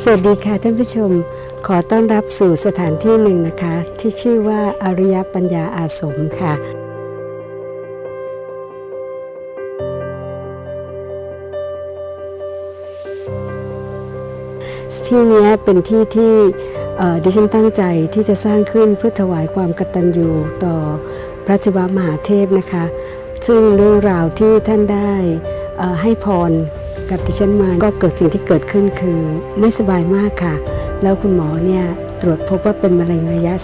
สวัสดีค่ะท่านผู้ชม ขอต้อนรับสู่สถานที่หนึ่งนะคะ ที่ชื่อว่าอริยปัญญาอาสมค่ะ ที่นี้เป็นที่ที่ดิฉันตั้งใจที่จะสร้างขึ้นเพื่อถวายความกตัญญูต่อพระศิวะมหาเทพนะคะ ซึ่งเรื่องราวที่ท่านได้ให้พร กับดิฉันมาก็เกิดสิ่งที่เกิดขึ้นคือ ไม่สบายมากค่ะ แล้วคุณหมอเนี่ยตรวจพบว่าเป็นมะเร็งระยะ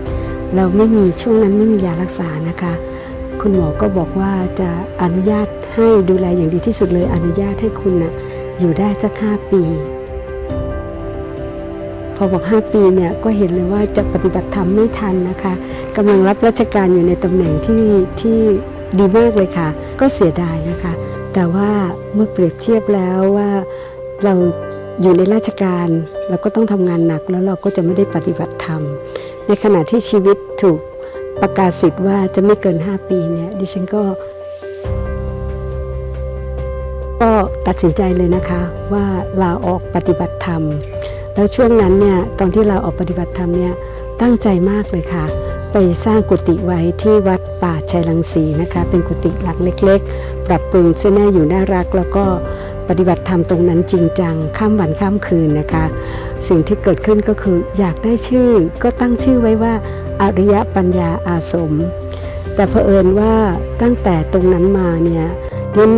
4 เราไม่มีช่วงนั้นไม่มียารักษานะคะ คุณหมอก็บอกว่าจะอนุญาตให้ดูแลอย่างดีที่สุดเลยอนุญาตให้คุณนะอยู่ได้สักห้าปี พอบอก 5 ปีเนี่ยก็เห็นเลยว่าจะปฏิบัติธรรมไม่ทันนะคะกำลังรับราชการอยู่ในตำแหน่งที่ที่ ดีมากเลยค่ะ ก็เสียดายนะคะ แต่ว่าเมื่อเปรียบเทียบแล้วว่าเราอยู่ในราชการเราก็ต้องทำงานหนักแล้วเราก็จะไม่ได้ปฏิบัติธรรม ในขณะที่ชีวิตถูกประกาศสิทธิ์ว่าจะไม่เกิน 5 ปีเนี่ยดิฉันก็ ก็ตัดสินใจเลยนะคะว่าลาออกปฏิบัติธรรม แล้วช่วงนั้นเนี่ยตอนที่เราออกปฏิบัติธรรมเนี่ยตั้งใจมากเลยค่ะ ไปสร้างกุฏิไว้ที่วัดป่าชัยรังสีนะคะ เป็นกุฏิหลังเล็กๆ ปรับปรุงเส้นหน้าอยู่น่ารัก แล้วก็ปฏิบัติธรรมตรงนั้นจริงจัง ข้ามวันข้ามคืนนะคะ สิ่งที่เกิดขึ้นก็คืออยากได้ชื่อก็ตั้งชื่อไว้ว่าอริยปัญญาอาสม แต่เผอิญว่าตั้งแต่ตรงนั้นมาเนี่ยเดน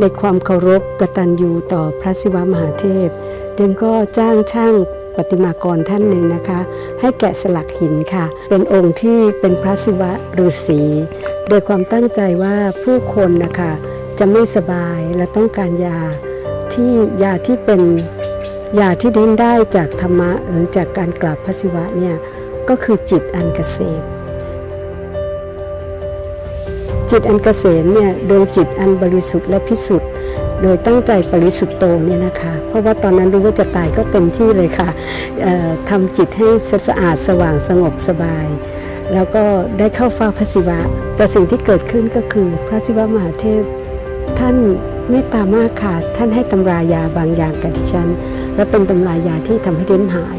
ในความเคารพกตัญญูต่อพระศิวะมหาเทพ เดนก็จ้างช่าง ประติมากรท่านหนึ่งนะคะ ให้แกะสลักหินค่ะ เป็นองค์ที่เป็นพระศิวะฤาษีโดยความตั้งใจว่าผู้คนนะคะจะไม่สบายและต้องการยาที่ยาที่เป็นยาที่เดนได้จากธรรมะหรือจากการกราบพระศิวะเนี่ยก็คือจิตอันเกษมจิตอันเกษมเนี่ยดวงจิตอันบริสุทธิ์และพิสุทธิ์ โดยตั้งใจปริสุทธิโตเนี่ยนะคะ เพราะว่าตอนนั้นรู้ว่าจะตายก็เต็มที่เลยค่ะทำจิตให้สะอาดสว่างสงบสบาย แล้วก็ได้เข้าเฝ้าพระศิวะ แต่สิ่งที่เกิดขึ้นก็คือพระศิวะมหาเทพท่านเมตตามากค่ะ ท่านให้ตำรายาบางอย่างกับดิฉัน และเป็นตำรายาที่ทำให้เด่นหาย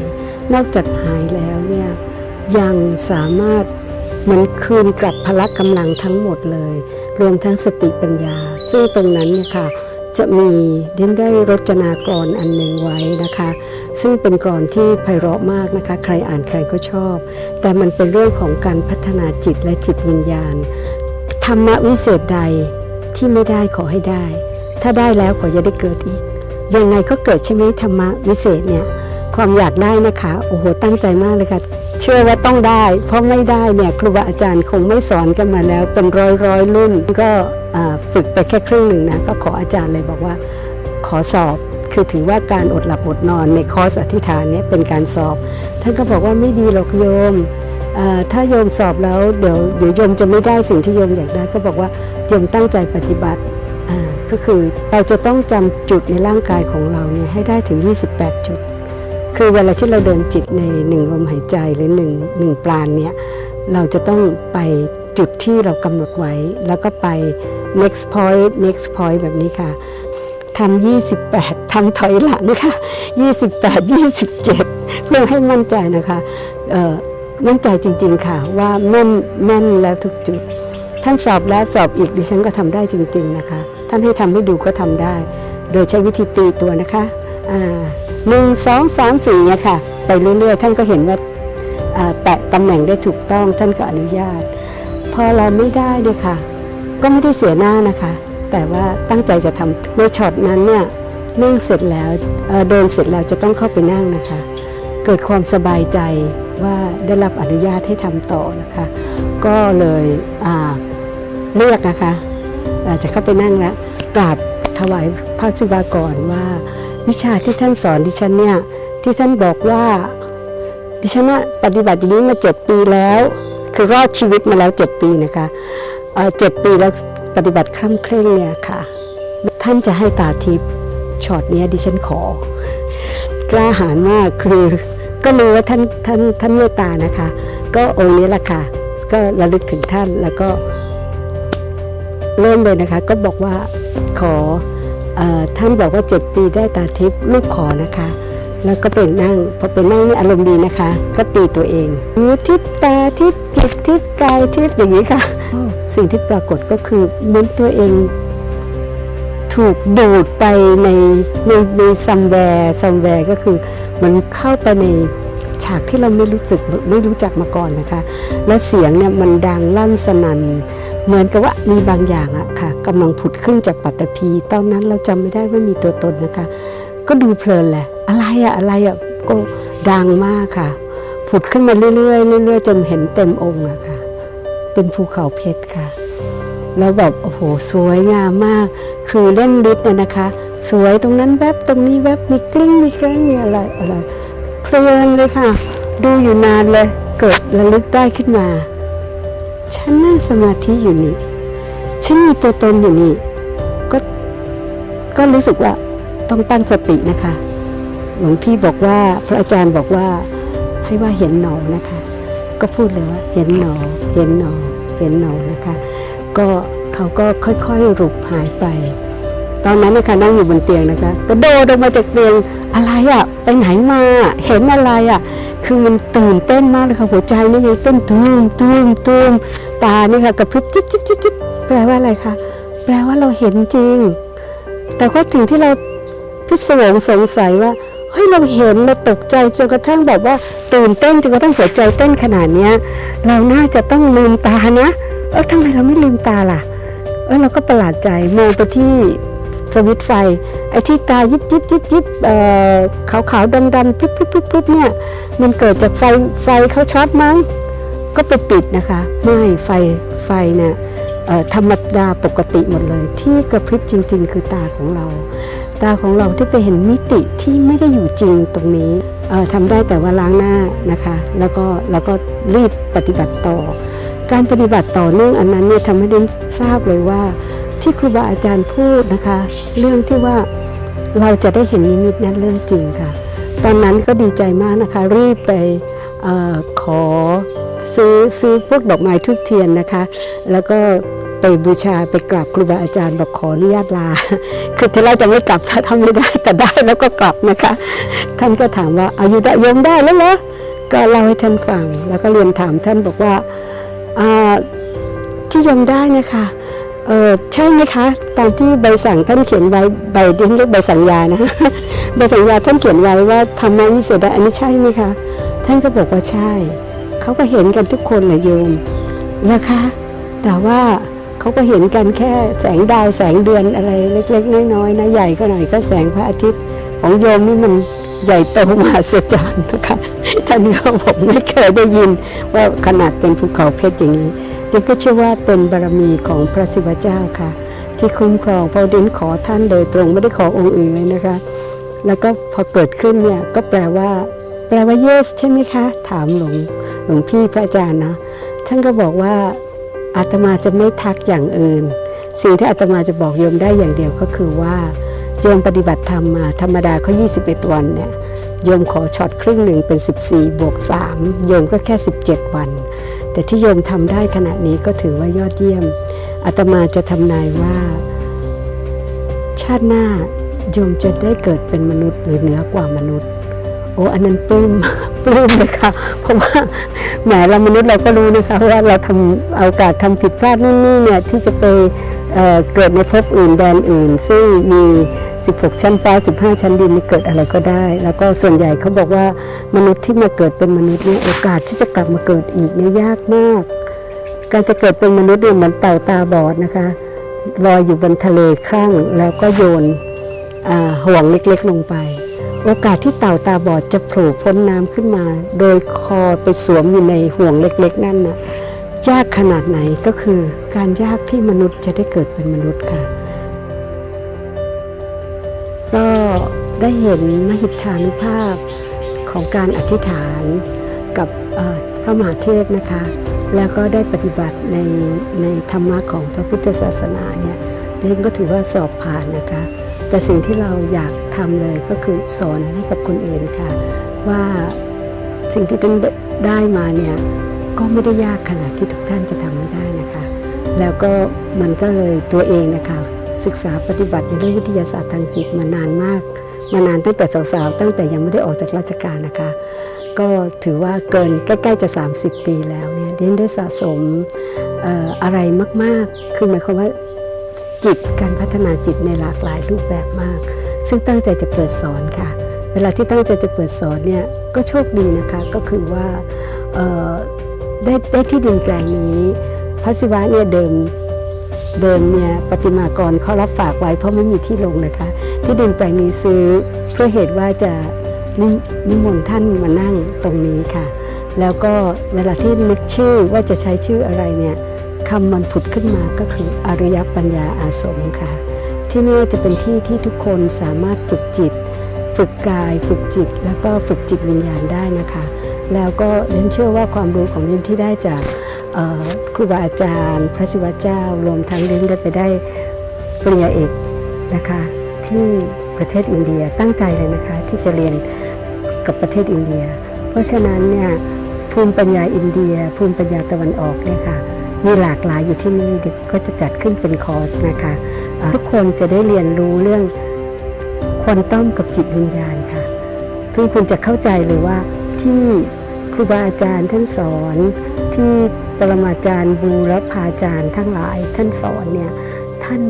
นอกจากหายแล้วเนี่ยยังสามารถเหมือนคืนกลับพละกำลังทั้งหมดเลย รวมทั้งสติปัญญา ซึ่งตรงนั้นเนี่ยค่ะ จะมีเด่นได้รจนากรอันหนึ่งไว้นะคะ ซึ่งเป็นกรอนที่ไพเราะมากนะคะ ใครอ่านใครก็ชอบ แต่มันเป็นเรื่องของการพัฒนาจิตและจิตวิญญาณ ธรรมะวิเศษใดที่ไม่ได้ขอให้ได้ ถ้าได้แล้วขอจะได้เกิดอีก ยังไงก็เกิดใช่ไหมธรรมะวิเศษเนี่ยความอยากได้นะคะ โอ้โหตั้งใจมากเลยค่ะ เชื่อว่าต้องได้ เพราะไม่ได้เนี่ยครูบาอาจารย์คงไม่สอนกันมาแล้ว เป็นร้อยร้อยรุ่น ก็ฝึกไปแค่ครึ่งหนึ่งนะก็ขออาจารย์เลยบอกว่าขอสอบคือถือว่าการอดหลับอดนอนในคอร์สอธิษฐานเนี่ยเป็นการสอบ ท่านก็บอกว่าไม่ดีหรอกโยมถ้าโยมสอบแล้วเดี๋ยวเดี๋ยวโยมจะไม่ได้สิ่งที่โยมอยากได้ ก็บอกว่าโยมตั้งใจปฏิบัติก็คือเราจะต้องจำจุดในร่างกายของเราเนี่ยให้ได้ถึง 28 จุด คือเวลาที่เราเดินจิตในหนึ่งลมหายใจหรือหนึ่งหนึ่งปราณเนี่ยเราจะต้องไปจุดที่เรากำหนดไว้ แล้วก็ไป next point next point แบบนี้ค่ะทำ28ทำถอยหลังค่ะ 28 27 เพื่อให้มั่นใจนะคะเอ่อมั่นใจจริงๆค่ะ ว่าแม่นแม่นแล้วทุกจุด ท่านสอบแล้วสอบอีกดิฉันก็ทำได้จริง ๆนะคะ ท่านให้ทำให้ดูก็ทำได้ โดยใช้วิธีตีตัวนะคะอ่า หนึ่งสองสามสี่เนี่ยค่ะ ไปเรื่อยๆ ท่านก็เห็นว่าแตะตำแหน่งได้ถูกต้องท่านก็อนุญาต พอเราไม่ได้เนี่ยค่ะ ก็ไม่ได้เสียหน้านะคะ แต่ว่าตั้งใจจะทำในช็อตนั้นเนี่ยนั่งเสร็จแล้วเเดินเสร็จแล้วจะต้องเข้าไปนั่งนะคะ เกิดความสบายใจว่าได้รับอนุญาตให้ทำต่อนะคะ ก็เลยเลือกนะคะอาจะเข้าไปนั่งแล้วกราบถวายพระศิวากรว่า วิชาที่ท่านสอนดิฉันเนี่ยที่ท่านบอกว่า ดิฉันน่ะปฏิบัติอย่างนี้มาเจ็ดปีแล้ว คือรอดชีวิตมาแล้วเจ็ดปีนะคะเออเจ็ดปีแล้วปฏิบัติคร่ำเคร่งเนี่ยค่ะ ท่านจะให้ตาทิพย์ช็อตเนี้ยดิฉันขอ กล้าหาญมากคือก็รู้ว่าท่านท่านท่านเมตตานะคะ ก็องค์นี้แหละค่ะ ก็ระลึกถึงท่านแล้วก็เริ่มเลยนะคะ ก็บอกว่าขอ ท่านบอกว่า 7 ปีได้ตาทิพย์ลูกขอนะคะ แล้วก็ไปนั่งพอไปนั่งนี่อารมณ์ดีนะคะ ก็ตีตัวเองหูทิพตาทิพจิตทิพกายทิพอย่างนี้ค่ะ สิ่งที่ปรากฏก็คือเหมือนตัวเอง ถูกดูดไปในในในซัมแวร์ซัมแวร์ก็คือเหมันเข้าไปใน ฉากที่เราไม่รู้สึกไม่รู้จักมาก่อนนะคะ แล้วเสียงเนี่ยมันดังลั่นสนั่นเหมือนกับว่ามีบางอย่างอะค่ะกำลังผุดขึ้นจากปัตตภีตอนนั้นเราจำไม่ได้ว่ามีตัวตนนะคะ ก็ดูเพลินแหละ อะไรอะอะไรอะก็ดังมากค่ะ ผุดขึ้นมาเรื่อยๆเรื่อยๆ จนเห็นเต็มองค์อะค่ะ เป็นภูเขาเพชรค่ะ แล้วแบบโอ้โหสวยงามมาก คือเล่นลิฟต์น่ะนะคะ สวยตรงนั้นแวบตรงนี้แวบมีกลิ้งมีแกล้งมีอะไรอะไร เพลินเลยค่ะ ดูอยู่นานเลย เกิดระลึกได้ขึ้นมา ฉันนั่งสมาธิอยู่นี่ ฉันมีตัวตนอยู่นี่ ก็ ก็รู้สึกว่าต้องตั้งสตินะคะ หลวงพี่บอกว่าพระอาจารย์บอกว่าให้ว่าเห็นหนอนะคะ ก็พูดเลยว่า เห็นหนอ เห็นหนอ เห็นหนอนะคะ ก็เขาก็ค่อยๆหลุบหายไป ตอนนั้นนะคะนั่งอยู่บนเตียงนะคะกระโดดออกมาจากเตียงอะไรอะ่ะ ไปไหนมาเห็นอะไรอะ่ะ คือมันตื่นเต้นมากเลยค่ะหัวใจนี่ยังเต้นตุ้มตุ้มตุ้มตานี่ค่ะกระพริบจิ๊บจิ๊บจิ๊บจิ๊บแปลว่าอะไรคะแปลว่าเราเห็นจริง แต่ก็สิ่งที่เราพิศวงสงสัยว่าเฮ้ยเราเห็นเราตกใจจนกระทั่งแบบว่าตื่นเต้นจนกระทั่งหัวใจเต้นขนาดเนี้ย เราน่าจะต้องลืมตานะเออทำไมเราไม่ลืมตาล่ะเออเราก็ประหลาดใจมองไปที่ สวิตไฟ ไอ้ที่ตายิบยิบยิบยิบเขาวขาวดำดำพริบพริบพริบพริบเนี่ย มันเกิดจากไฟไฟเขาช็อตมั้ง ก็ไปปิดนะคะ ไม่ไฟไฟเนี่ยธรรมดาปกติหมดเลย ที่กระพริบจริง ๆ คือตาของเรา ตาของเราที่ไปเห็นมิติที่ไม่ได้อยู่จริงตรงนี้ทำได้แต่ว่าล้างหน้านะคะ แล้วก็แล้วก็รีบปฏิบัติต่อ การปฏิบัติต่อเนื่องอันนั้นเนี่ยทำให้ดินทราบเลยว่า ที่ครูบาอาจารย์พูดนะคะ เรื่องที่ว่าเราจะได้เห็นนิมิตนั้นเรื่องจริงค่ะ ตอนนั้นก็ดีใจมากนะคะ รีบไปออขอซื้อซื้อพวกดอกไม้ทุกเทียนนะคะ แล้วก็ไปบูชาไปกราบครูบาอาจารย์บอกขออนุญาตลา คือที่แรกจะไม่กลับถ้าทำไม่ได้แต่ได้แล้วก็กลับนะคะ ท่านก็ถามว่าอายุได้ยมได้แล้วเหรอก็เล่าให้ท่านฟัง แล้วก็เรียนถามท่านบอกว่าที่ยมได้นะคะ เออใช่ไหมคะตามที่ใบสั่งท่านเขียนไว้ใบเดียนเรียกใบสัญญานะใบสัญญาท่านเขียนไว้ว่าธรรมวิเศษอันนี้ใช่ไหมคะ ท่านก็บอกว่าใช่ เขาก็เห็นกันทุกคนนะโยมนะคะ แต่ว่าเขาก็เห็นกันแค่แสงดาวแสงเดือนอะไรเล็ก ๆ น้อยๆนะใหญ่ก็หน่อยก็แสงพระอาทิตย์ ของโยมนี่มันใหญ่โตมหัศจรรย์นะคะ ท่านก็บอกไม่เคยได้ยินว่าขนาดเป็นภูเขาเพชรอย่างนี้ นก็เชื่อว่าเป็นบารมีของพระศิวเจ้าค่ะ ที่คุ้มครองพราะดินขอท่านโดยตรงไม่ได้ขอองค์อื่นเลยนะคะ แล้วก็พอเกิดขึ้นเนี่ยก็แปลว่า แปลว่า yes ใช่ไหมคะ ถามหลวงหลวงพี่พระอาจารย์นะท่านก็บอกว่าอาตมาจะไม่ทักอย่างอื่น สิ่งที่อาตมาจะบอกโยมได้อย่างเดียวก็คือว่าโยมปฏิบัติธรรมมาธรรมดาเขา21 วันเนี่ยโยมขอช็อตครึ่งหนึ่งเป็น 14 บวก 3 โยมก็แค่ 17 วัน แต่ที่โยมทำได้ขณะนี้ก็ถือว่ายอดเยี่ยมอาตมาจะทำนายว่า ชาติหน้าโยมจะได้เกิดเป็นมนุษย์หรือเหนือกว่ามนุษย์ โอ้อันนั้นปลื้มปลื้มเลยค่ะเพราะว่าแหมเรามนุษย์เราก็รู้นะคะว่าเราทำเอาโอกาสทำผิดพลาดนู่นนี่เนี่ยที่จะไป เเกิดในภพอื่นแดนอื่น ซึ่งมี 16 ชั้นฟ้า 15 ชั้นดินนี่เกิดอะไรก็ได้ แล้วก็ส่วนใหญ่เขาบอกว่ามนุษย์ที่มาเกิดเป็นมนุษย์เนี่ยโอกาสที่จะกลับมาเกิดอีกเนี่ยยากมาก การจะเกิดเป็นมนุษย์เนี่ยเหมือนเต่าตาบอดนะคะลอยอยู่บนทะเลครั่งแล้วก็โยนห่วงเล็กๆลงไป โอกาสที่เต่าตาบอดจะโผล่พ้นน้ำขึ้นมา โดยคอไปสวมอยู่ในห่วงเล็กๆ นั่นน่ะ ยากขนาดไหนก็คือการยากที่มนุษย์จะได้เกิดเป็นมนุษย์ค่ะ ก็ได้เห็นมหิทธานุภาพของการอธิษฐานกับพระมหาเทพนะคะ แล้วก็ได้ปฏิบัติในในธรรมะของพระพุทธศาสนาเนี่ยดิฉันก็ถือว่าสอบผ่านนะคะ แต่สิ่งที่เราอยากทำเลยก็คือสอนให้กับคนอื่นค่ะ ว่าสิ่งที่ท่านได้มาเนี่ย ก็ไม่ได้ยากขนาดที่ทุกท่านจะทำไม่ได้นะคะ แล้วก็มันก็เลยตัวเองนะคะ ศึกษาปฏิบัติในเรื่องวิทยาศาสตร์ทางจิตมานานมาก มานานตั้งแต่สาวๆ ตั้งแต่ยังไม่ได้ออกจากราชการนะคะ ก็ถือว่าเกินใกล้ๆจะ 30 ปีแล้วเนี่ยดิฉันได้สะสมอออะไรมากๆ คือหมายความว่าจิตการพัฒนาจิตในหลากหลายรูปแบบมาก ซึ่งตั้งใจจะเปิดสอนค่ะ เวลาที่ตั้งใจจะเปิดสอนเนี่ยก็โชคดีนะคะก็คือว่า ได้ได้ที่ดินแปลงนี้พระศิวะเนี่ยเดิมเดิมเนี่ยปฏิมากรเขารับฝากไว้เพราะไม่มีที่ลงนะคะ ที่ดินแปลงนี้ซื้อเพื่อเหตุว่าจะนินิมนต์ท่านมานั่งตรงนี้ค่ะ แล้วก็เวลาที่นึกชื่อว่าจะใช้ชื่ออะไรเนี่ยคำมันผุดขึ้นมาก็คืออริยปัญญาอาสมค่ะ ที่นี่จะเป็นที่ที่ทุกคนสามารถฝึกจิต ฝึกกาย ฝึกจิต แล้วก็ฝึกจิตวิญญาณได้นะคะ แล้วก็เรนเชื่อว่าความรู้ของเรนที่ได้จากครูบาอาจารย์ พระศิวะเจ้ารวมทั้งเรนได้ไปได้ปริญญาเอกนะคะ ที่ประเทศอินเดียตั้งใจเลยนะคะ ที่จะเรียนกับประเทศอินเดีย เพราะฉะนั้นเนี่ยภูมิปัญญาอินเดีย ภูมิปัญญาตะวันออกเนี่ยค่ะมีหลากหลายอยู่ที่นี่ก็จะจัดขึ้นเป็นคอร์สนะคะทุกคนจะได้เรียนรู้เรื่องควอนตัมกับจิตวิญญาณค่ะ ซึ่งคุณจะเข้าใจเลยว่าที่ ครูบาอาจารย์ท่านสอนที่ปรมาจารย์บูรพาจารย์ทั้งหลายท่านสอนเนี่ยท่าน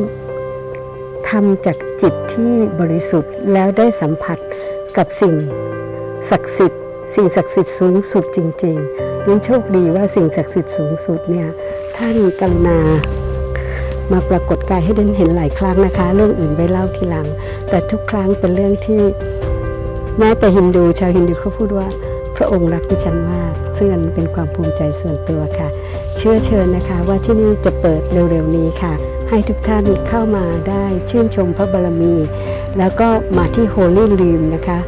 ทำจากจิตที่บริสุทธิ์แล้วได้สัมผัสกับสิ่งศักดิ์สิทธิ์ สิ่งศักดิ์สิทธิ์สูงสุดจริงๆยิ่งโชคดีว่าสิ่งศักดิ์สิทธิ์สูงสุดเนี่ยท่านกรุณามาปรากฏกายให้ดินเห็นหลายครั้งนะคะ เรื่องอื่นไว้เล่าทีหลัง แต่ทุกครั้งเป็นเรื่องที่แม้แต่ฮินดูชาวฮินดูเขาพูดว่า ระองค์รักดิฉันมาก ซึ่งอันเป็นความภูมิใจส่วนตัวค่ะ เชื่อเชิญนะคะว่าที่นี่จะเปิดเร็วๆนี้ค่ะ ให้ทุกท่านเข้ามาได้ชื่นชมพระบารมี แล้วก็มาที่ Holy l i m นะคะ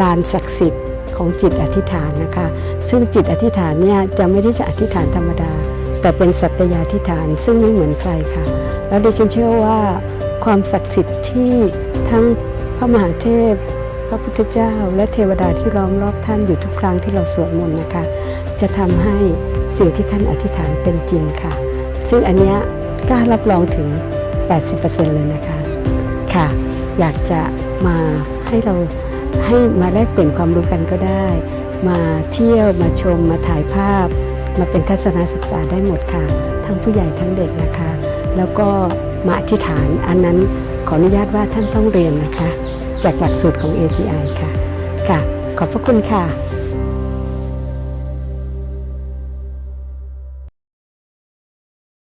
ลานศักดิ์สิทธิ์ของจิตอธิษฐานนะคะ ซึ่งจิตอธิษฐานเนี่ยจะไม่ได้จะอธิษฐานธรรมดา แต่เป็นสัตยาธิษฐานซึ่งไม่เหมือนใครค่ะ แล้วดิฉันเชื่อว่าความศักดิ์สิทธิ์ที่ทั้งพระมหาเทพ พระพุทธเจ้า และเทวดาที่ล้อมรอบท่านอยู่ทุกครั้งที่เราสวดมนต์นะคะ จะทำให้สิ่งที่ท่านอธิษฐานเป็นจริงค่ะ ซึ่งอันเนี้ยกล้ารับรองถึง 80%เลยนะคะค่ะ อยากจะมาให้เราให้มาแลกเปลี่ยนความรู้กันก็ได้ มาเที่ยวมาชมมาถ่ายภาพ มาเป็นทัศนศึกษาได้หมดค่ะ ทั้งผู้ใหญ่ทั้งเด็กนะคะ แล้วก็มาอธิษฐานอันนั้นขออนุญาตว่าท่านต้องเรียนนะคะ จากหลักสูตรของ AGI ค่ะ ค่ะ ขอบพระคุณค่ะ